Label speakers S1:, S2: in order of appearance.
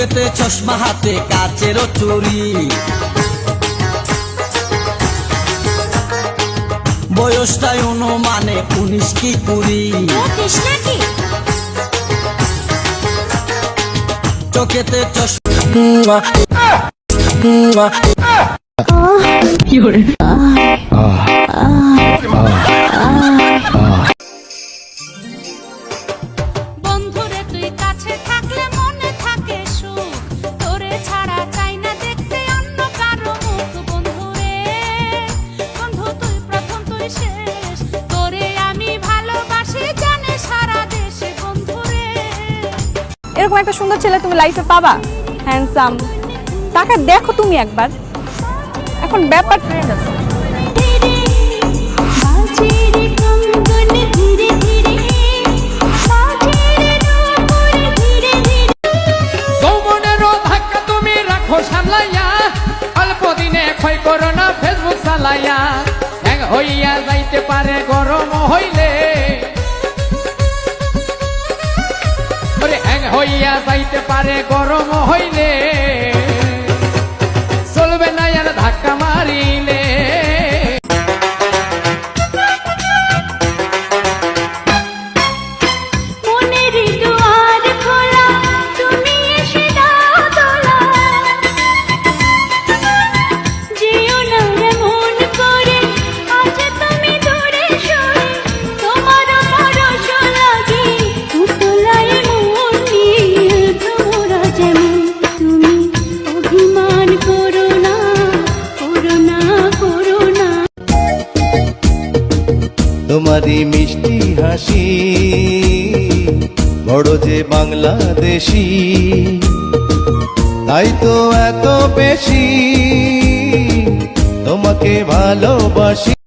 S1: চোখেতে চশমা হাতে কাচেরও চুরি বয়সটাই অনুমানে উনিশ কি কুড়ি। চোখেতে চশমা
S2: বন্ধুরে
S3: এরকম একটা সুন্দর ছেলে তুমি লাইফে পাবা? হ্যান্ডসাম তাকে দেখো তুমি একবার। এখন ব্যাপার ট্রেন্ড আছে।
S2: বাজে কঙ্গন ধীরে ধীরে বাজে নূপুর ধীরে ধীরে
S4: যৌবনেরও ধাক্কা তুমি রাখো সামলাইয়া, অল্প দিনে ক্ষয় করো না, ফেসবুক চালাইয়া। হইয়া যাইতে পারে, গরম হইলে। হইয়া যাইতে পারে গরম হইলে। চলবে না আর ধাক্কা মারিলে
S5: তোমারই মিষ্টি হাসি বড় যে বাংলাদেশি তাই তো এত বেশি তোমাকে ভালোবাসি।